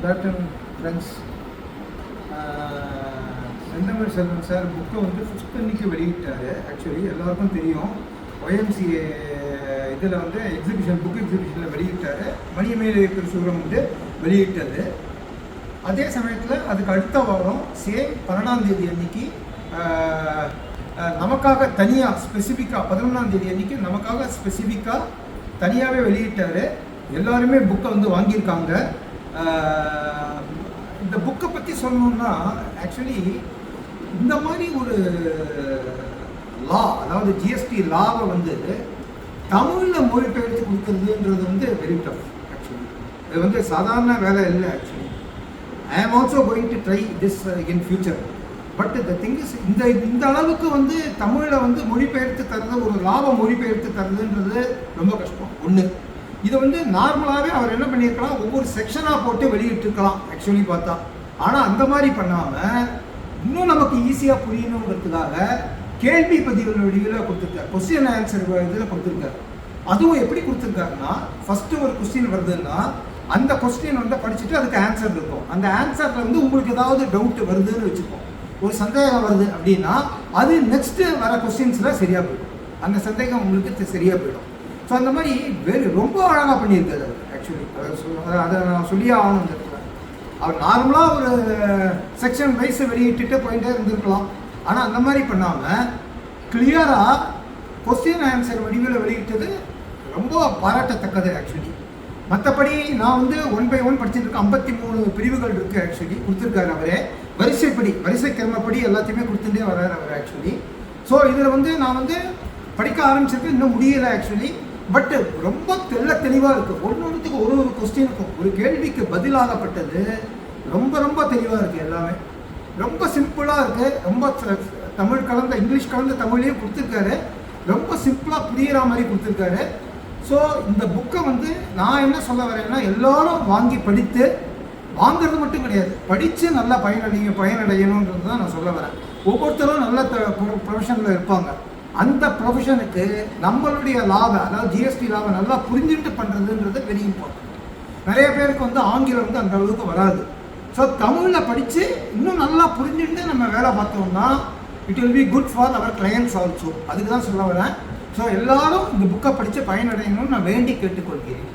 Good afternoon friends செந்தமிழ் Selvan sir புக்கை வந்து ஃபிஃப்த் அன்னைக்கு வெளியிட்டார். ஆக்சுவலி எல்லாருக்கும் தெரியும். ஒய்எம்சிஏ இதில் வந்து எக்ஸிபிஷன் புக் எக்ஸிபிஷனில் வெளியிட்டார். மணிமேலை சூரம் வந்து வெளியிட்டது. அதே சமயத்தில் அதுக்கு அடுத்த வாரம் சேம் பன்னெண்டாம் தேதி அன்னைக்கு நமக்காக தனியாக ஸ்பெசிஃபிக்காக பதினொன்றாம் தேதி அன்னைக்கு நமக்காக ஸ்பெசிஃபிக்காக தனியாகவே வெளியிட்டார். எல்லாருமே புக்கை வந்து வாங்கியிருக்காங்க. இந்த புக்கை பற்றி சொல்லணும்னா ஆக்சுவலி இந்த மாதிரி ஒரு லா அதாவது ஜிஎஸ்டி லாவை வந்து தமிழில் மொழிபெயர்த்து கொடுக்குறதுன்றது வந்து வெரி டஃப் ஆக்சுவலி இது வந்து சாதாரண வேலை இல்லை actually I am also going to try this in future but the thing is இந்த இந்த அளவுக்கு வந்து தமிழில் வந்து மொழிபெயர்த்து தர்றது ஒரு லாபம் மொழிபெயர்த்து தர்றதுன்றது ரொம்ப கஷ்டம். ஒன்று இது வந்து நார்மலாகவே அவர் என்ன பண்ணியிருக்கலாம் ஒவ்வொரு செக்ஷனாக போட்டு வெளியிட்டிருக்கலாம் ஆக்சுவலி பார்த்தா. ஆனால் அந்த மாதிரி பண்ணாமல் இன்னும் நமக்கு ஈஸியாக புரியணுங்கிறதுக்காக கேள்வி பதிவு வடிவில் கொடுத்துருக்காரு. கொஸ்டின் ஆன்சர் இதில் கொடுத்துருக்காரு. அதுவும் எப்படி கொடுத்துருக்காருன்னா ஃபஸ்ட்டு ஒரு கொஸ்டின் வருதுன்னா அந்த கொஸ்டின் வந்து படிச்சுட்டு அதுக்கு ஆன்சர் இருக்கும். அந்த ஆன்சரில் வந்து உங்களுக்கு ஏதாவது டவுட் வருதுன்னு வச்சுப்போம் ஒரு சந்தேகம் வருது அப்படின்னா அது நெக்ஸ்ட்டு வர கொஸ்டின்ஸில் சரியாக போயிடும். அந்த சந்தேகம் உங்களுக்கு சரியாக போயிடும். ஸோ அந்த மாதிரி வெரி ரொம்ப அழகாக பண்ணியிருக்காரு அவர் ஆக்சுவலி அதை அதை- நான் சொல்லியே ஆகணும் இந்த இடத்துல. அவர் நார்மலாக ஒரு செக்ஷன் வைஸை வெளியிட்டுட்டு போயிட்டே இருந்திருக்கலாம். ஆனால் அந்த மாதிரி பண்ணாமல் கிளியராக கொஸ்டின் ஆன்சர் வடிவில் வெளியிட்டது ரொம்ப பாராட்டத்தக்கது ஆக்சுவலி மற்றபடி நான் வந்து ஒன் பை ஒன் படிச்சுட்டு இருக்கேன் ஐம்பத்தி மூணு பிரிவுகள் இருக்குது ஆக்சுவலி கொடுத்துருக்காரு அவரே. வரிசைப்படி வரிசை கிரமப்படி எல்லாத்தையுமே கொடுத்துட்டே வர்றாரு அவர் ஆக்சுவலி ஸோ இதில் வந்து நான் வந்து படிக்க ஆரம்பிச்சிருக்கு இன்னும் முடியலை ஆக்சுவலி பட் ரொம்ப தெள்ள தெளிவாக இருக்குது ஒன்று ஒன்றுத்துக்கு ஒரு ஒரு கொஸ்டினுக்கும் ஒரு கேள்விக்கு பதிலாகப்பட்டது. ரொம்ப ரொம்ப தெளிவாக இருக்குது எல்லாமே. ரொம்ப சிம்பிளாக இருக்குது ரொம்ப தமிழ் கலந்த இங்கிலீஷ் கலந்த தமிழையும் கொடுத்துருக்காரு. ரொம்ப சிம்பிளாக புரியிற மாதிரி கொடுத்துருக்காரு. ஸோ இந்த புக்கை வந்து நான் என்ன சொல்ல வரேன்னா எல்லாரும் வாங்கி படித்து வாங்குறது மட்டும் கிடையாது. படித்து நல்லா பயனடைய பயனடையணுன்றது தான் நான் சொல்ல வரேன். ஒவ்வொருத்தரும் நல்ல ப்ரொஃபஷனில் இருப்பாங்க. அந்த ப்ரொஃபஷனுக்கு நம்மளுடைய லாபம் அதாவது ஜிஎஸ்டி லாபம் நல்லா புரிஞ்சுட்டு பண்ணுறதுன்றது வெரி இம்பார்ட்டன்ட் நிறைய பேருக்கு வந்து ஆங்கிலம் வந்து அந்த அளவுக்கு வராது. ஸோ தமிழில் படித்து இன்னும் நல்லா புரிஞ்சுட்டு நம்ம வேலை பார்த்தோம்னா it will be good for our clients also அதுக்கு தான் சொல்ல வரேன். ஸோ எல்லாரும் இந்த புக்கை படித்து பயனடையணும்னு நான் வேண்டி கேட்டுக்கொள்கிறேன்.